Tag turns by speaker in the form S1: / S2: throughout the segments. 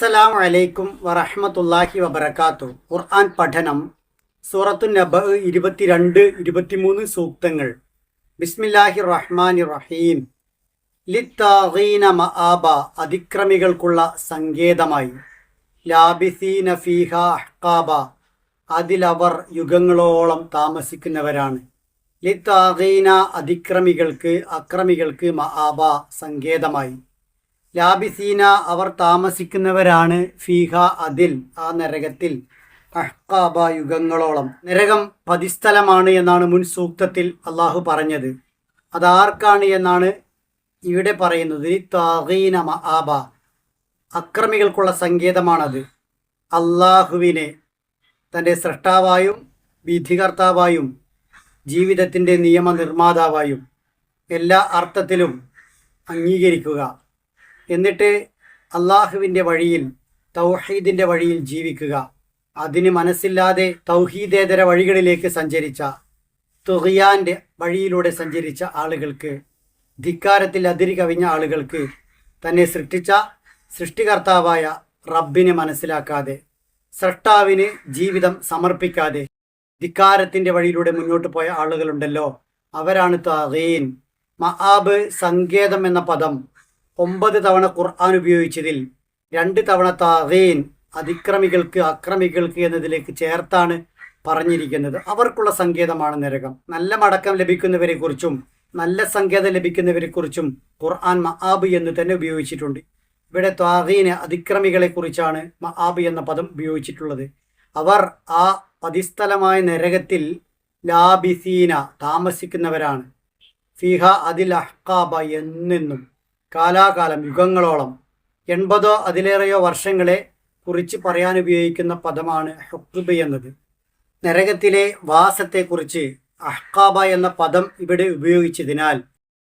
S1: അസ്സലാമു വലൈക്കും വറഹ്മത്തുള്ളാഹി വബർക്കാത്തു ഖുർആൻ പഠനം സൂറത്തു നബ് ഇരുപത്തിരണ്ട് ഇരുപത്തിമൂന്ന് സൂക്തങ്ങൾ. ബിസ്മില്ലാഹി റഹ്മാൻ റഹീം. ലിത്താഹീന മആബ അതിക്രമികൾക്കുള്ള സങ്കേതമായി. ലാബിസീന ഫീഹ അഹ്കാബ അതിലവർ യുഗങ്ങളോളം താമസിക്കുന്നവരാണ്. ലിത്താഹീന അതിക്രമികൾക്ക് അക്രമികൾക്ക് മആബ സങ്കേതമായി. ലാബിസീന അവർ താമസിക്കുന്നവരാണ് ഫീഹ അതിൽ ആ നരകത്തിൽ. അഹ്കാബ യുഗങ്ങളോളം. നരകം പതിസ്ഥലമാണ് എന്നാണ് മുൻ സൂക്തത്തിൽ അള്ളാഹു പറഞ്ഞത്. അതാർക്കാണ് എന്നാണ് ഇവിടെ പറയുന്നത്? താഹീന മആബ. അക്രമികൾക്കുള്ള സങ്കേതമാണത്. അള്ളാഹുവിനെ തന്റെ സൃഷ്ടാവായും വിധികർത്താവായും ജീവിതത്തിന്റെ നിയമനിർമ്മാതാവായും എല്ലാ അർത്ഥത്തിലും അംഗീകരിക്കുക. എന്നിട്ട് അള്ളാഹുവിന്റെ വഴിയിൽ തൗഹീദിന്റെ വഴിയിൽ ജീവിക്കുക. അതിന് മനസ്സില്ലാതെ തൗഹീദേതര വഴികളിലേക്ക് സഞ്ചരിച്ച തുഹിയാന്റെ വഴിയിലൂടെ സഞ്ചരിച്ച ആളുകൾക്ക് ധിക്കാരത്തിൽ അതിരി കവിഞ്ഞ ആളുകൾക്ക് തന്നെ സൃഷ്ടിച്ച സൃഷ്ടികർത്താവായ റബ്ബിനെ മനസ്സിലാക്കാതെ സൃഷ്ടാവിന് ജീവിതം സമർപ്പിക്കാതെ ധിക്കാരത്തിന്റെ വഴിയിലൂടെ മുന്നോട്ട് പോയ ആളുകളുണ്ടല്ലോ. അവരാണ് താഗീൻ മഹാബ് സങ്കേതം എന്ന പദം ഒമ്പത് തവണ ഖുർആൻ ഉപയോഗിച്ചതിൽ രണ്ട് തവണ താഗീൻ അതിക്രമികൾക്ക് അക്രമികൾക്ക് എന്നതിലേക്ക് ചേർത്താണ് പറഞ്ഞിരിക്കുന്നത്. അവർക്കുള്ള സങ്കേതമാണ് നരകം. നല്ല മടക്കം ലഭിക്കുന്നവരെ കുറിച്ചും നല്ല സങ്കേതം ലഭിക്കുന്നവരെ കുറിച്ചും ഖുർആൻ മഹാബ് എന്ന് തന്നെ ഉപയോഗിച്ചിട്ടുണ്ട്. ഇവിടെ ത്വാഗീന് അതിക്രമികളെ കുറിച്ചാണ് മഹാബ് എന്ന പദം ഉപയോഗിച്ചിട്ടുള്ളത്. അവർ ആ പതിസ്ഥലമായ നരകത്തിൽ ലാബിസീന താമസിക്കുന്നവരാണ്. ഫിഹ അതിൽ അഹ്കാബ എന്നെന്നും കാലാകാലം യുഗങ്ങളോളം എൺപതോ അതിലേറെയോ വർഷങ്ങളെ കുറിച്ച് പറയാൻ ഉപയോഗിക്കുന്ന പദമാണ് ഹുക്കുബ് എന്നത്. നരകത്തിലെ വാസത്തെക്കുറിച്ച് അഹ്കാബ എന്ന പദം ഇവിടെ ഉപയോഗിച്ചതിനാൽ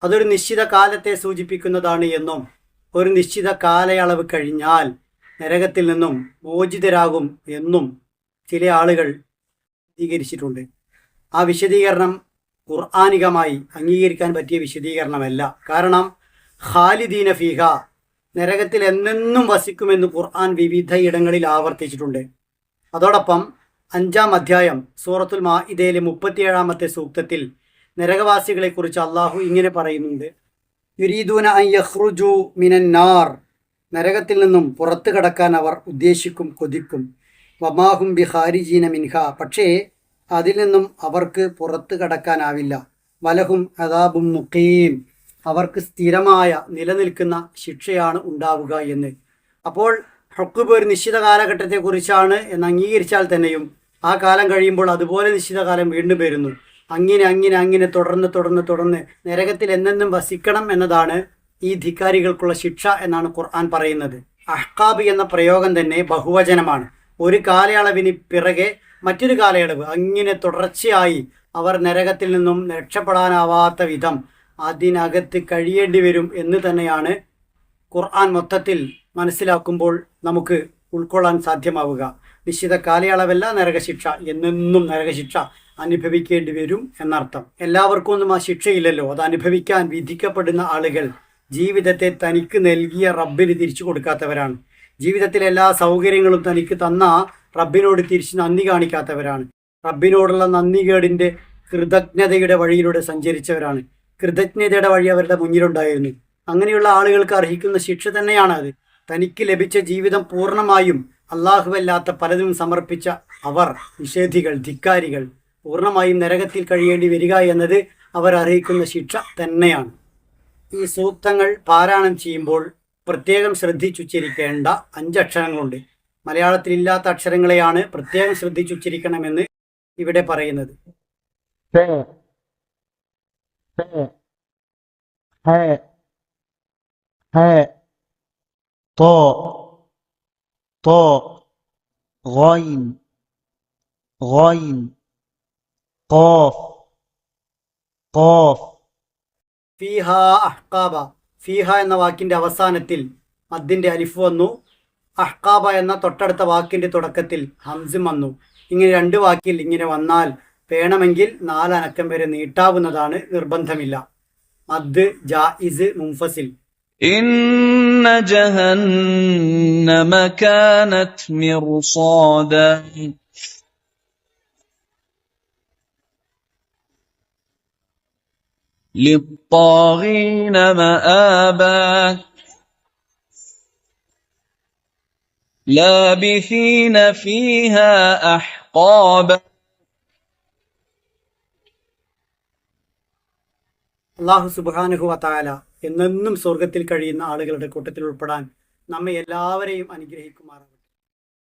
S1: അതൊരു നിശ്ചിത കാലത്തെ സൂചിപ്പിക്കുന്നതാണ് എന്നും ഒരു നിശ്ചിത കാലയളവ് കഴിഞ്ഞാൽ നരകത്തിൽ നിന്നും മോചിതരാകും എന്നും ചില ആളുകൾ വിശദീകരിച്ചിട്ടുണ്ട്. ആ വിശദീകരണം ഖുർആാനികമായി അംഗീകരിക്കാൻ പറ്റിയ വിശദീകരണമല്ല. കാരണം ഖാലിദീന ഫീഹ. നരകത്തിൽ എന്നെന്നും വസിക്കുമെന്ന് ഖുർആൻ വിവിധ ഇടങ്ങളിൽ ആവർത്തിച്ചിട്ടുണ്ട്. അതോടൊപ്പം അഞ്ചാം അധ്യായം സൂറത്തുൽ മാഇദയിലെ മുപ്പത്തിയേഴാമത്തെ സൂക്തത്തിൽ നരകവാസികളെക്കുറിച്ച് അള്ളാഹു ഇങ്ങനെ പറയുന്നുണ്ട്. യുരീദൂന യഹ്റുജു മിനന്നാർ നരകത്തിൽ നിന്നും പുറത്തു കടക്കാൻ അവർ ഉദ്ദേശിക്കും കൊതിക്കും. വമാഹും ബിഹാരിജീന മിൻഹ. പക്ഷേ അതിൽ നിന്നും അവർക്ക് പുറത്തു കടക്കാനാവില്ല. വലഹും അദാബും മുഖീം. അവർക്ക് സ്ഥിരമായ നിലനിൽക്കുന്ന ശിക്ഷയാണ് ഉണ്ടാവുക എന്ന്. അപ്പോൾ ഹൊക്കുബ് ഒരു നിശ്ചിത കാലഘട്ടത്തെക്കുറിച്ചാണ് എന്ന് അംഗീകരിച്ചാൽ തന്നെയും ആ കാലം കഴിയുമ്പോൾ അതുപോലെ നിശ്ചിത കാലം വീണ്ടും വരുന്നു. അങ്ങനെ അങ്ങനെ അങ്ങനെ തുടർന്ന് തുടർന്ന് തുടർന്ന് നരകത്തിൽ എന്നെന്നും വസിക്കണം എന്നതാണ് ഈ ധിക്കാരികൾക്കുള്ള ശിക്ഷ എന്നാണ് ഖുർആൻ പറയുന്നത്. അഹ്കാബ് എന്ന പ്രയോഗം തന്നെ ബഹുവചനമാണ്. ഒരു കാലയളവിന് പിറകെ മറ്റൊരു കാലയളവ്. അങ്ങനെ തുടർച്ചയായി അവർ നരകത്തിൽ നിന്നും രക്ഷപ്പെടാനാവാത്ത വിധം അതിനകത്ത് കഴിയേണ്ടി വരും എന്ന് തന്നെയാണ് ഖുർആൻ മൊത്തത്തിൽ മനസ്സിലാക്കുമ്പോൾ നമുക്ക് ഉൾക്കൊള്ളാൻ സാധ്യമാവുക. നിശ്ചിത കാലയളവല്ല നരകശിക്ഷ എന്നെന്നും നരകശിക്ഷ അനുഭവിക്കേണ്ടി വരും എന്നർത്ഥം. എല്ലാവർക്കും ഒന്നും ആ ശിക്ഷയില്ലല്ലോ. അത് അനുഭവിക്കാൻ വിധിക്കപ്പെടുന്ന ആളുകൾ ജീവിതത്തെ തനിക്ക് നൽകിയ റബ്ബിന് തിരിച്ചു കൊടുക്കാത്തവരാണ്. ജീവിതത്തിലെ എല്ലാ സൗകര്യങ്ങളും തനിക്ക് തന്ന റബ്ബിനോട് തിരിച്ച് നന്ദി കാണിക്കാത്തവരാണ്. റബ്ബിനോടുള്ള നന്ദികേടിന്റെ കൃതജ്ഞതയുടെ വഴിയിലൂടെ സഞ്ചരിച്ചവരാണ്. കൃതജ്ഞതയുടെ വഴി അവരുടെ മുന്നിലുണ്ടായിരുന്നു. അങ്ങനെയുള്ള ആളുകൾക്ക് അർഹിക്കുന്ന ശിക്ഷ തന്നെയാണ് അത്. തനിക്ക് ലഭിച്ച ജീവിതം പൂർണമായും അള്ളാഹുവല്ലാത്ത പലതും സമർപ്പിച്ച അവർ നിഷേധികൾ ധിക്കാരികൾ പൂർണമായും നരകത്തിൽ കഴിയേണ്ടി വരിക എന്നത് അവർ അറിയിക്കുന്ന ശിക്ഷ തന്നെയാണ്. ഈ സൂക്തങ്ങൾ പാരായണം ചെയ്യുമ്പോൾ പ്രത്യേകം ശ്രദ്ധിച്ചുച്ചരിക്കേണ്ട അഞ്ചക്ഷരങ്ങളുണ്ട് മലയാളത്തിൽ ഇല്ലാത്ത അക്ഷരങ്ങളെയാണ് പ്രത്യേകം ശ്രദ്ധിച്ചുച്ചരിക്കണമെന്ന് ഇവിടെ പറയുന്നത്.
S2: ف ف ح ح ط ط غين غين قاف قاف
S1: ഫീഹ അഹ്കാബ ഫീഹ എന്ന വാക്കിന്റെ അവസാനത്തിൽ മദ്ദിന്റെ അലിഫ് വന്നു അഹ്കാബ എന്ന തൊട്ടടുത്ത വാക്കിന്റെ തുടക്കത്തിൽ ഹംസും വന്നു ഇങ്ങനെ രണ്ട് വാക്കിൽ ഇങ്ങനെ വന്നാൽ വേണമെങ്കിൽ നാലനക്കം വരെ നീട്ടാവുന്നതാണ് നിർബന്ധമില്ല മദ് ജായിസ് മുംഫസിൽ
S3: إن جهنم كانت مرصادا للطاغين مآبا لابثين فيها أحقابا
S1: അള്ളാഹു സുബാനുഹു വത്താല എന്നെന്നും സ്വർഗത്തിൽ കഴിയുന്ന ആളുകളുടെ കൂട്ടത്തിൽ ഉൾപ്പെടാൻ നമ്മെ എല്ലാവരെയും അനുഗ്രഹിക്കുമാറാണ്